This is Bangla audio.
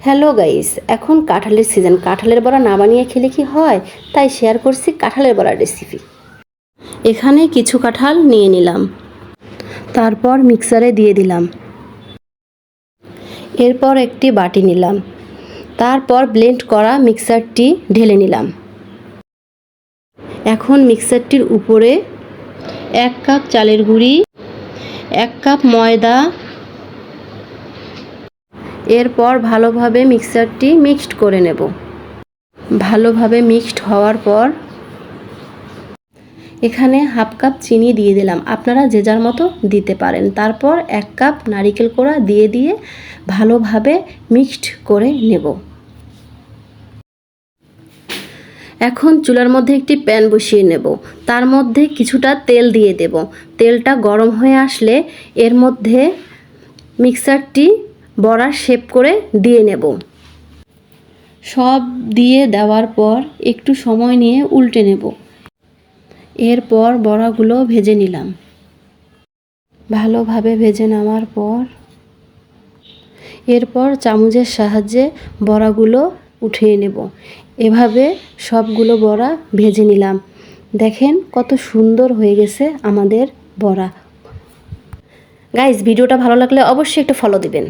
হ্যালো গাইস, এখন কাঁঠালের সিজন কাঁঠালের বড়া না বানিয়ে খেলে কি হয়? তাই শেয়ার করছি কাঁঠালের বড়ার রেসিপি এখানে কিছু কাঁঠাল নিয়ে নিলাম। তারপর মিক্সারে দিয়ে দিলাম। এরপর একটি বাটি নিলাম। তারপর ব্লেন্ড করা মিক্সারটি ঢেলে নিলাম। এখন মিক্সারটির উপরে এক কাপ চালের গুঁড়ি, এক কাপ ময়দা এরপর ভালোভাবে মিক্সারটি মিক্সড করে নেব। ভালোভাবে মিক্সড হওয়ার পর এখানে হাফ কাপ চিনি দিয়ে দিলাম। আপনারা যে যার মতো দিতে পারেন। তারপর এক কাপ নারিকেল কোড়া দিয়ে দিয়ে ভালোভাবে মিক্সড করে নেব। এখন চুলার মধ্যে একটি প্যান বসিয়ে নেব। তার মধ্যে কিছুটা তেল দিয়ে দেব। তেলটা গরম হয়ে আসলে এর মধ্যে মিক্সারটি বড়ার শেপ করে দিয়ে নেব। সব দিয়ে দেওয়ার পর একটু সময় নিয়ে উল্টে নেব। এরপর বড়াগুলো ভেজে নিলাম। ভালোভাবে ভেজে নেওয়ার পর এরপর চামচের সাহায্যে বড়াগুলো উঠিয়ে নেব। এভাবে সবগুলো বড়া ভেজে নিলাম। দেখেন কত সুন্দর হয়ে গেছে আমাদের বড়া। গাইজ ভিডিওটা ভালো লাগলে অবশ্যই একটু ফলো দিবেন।